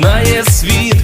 знає світ,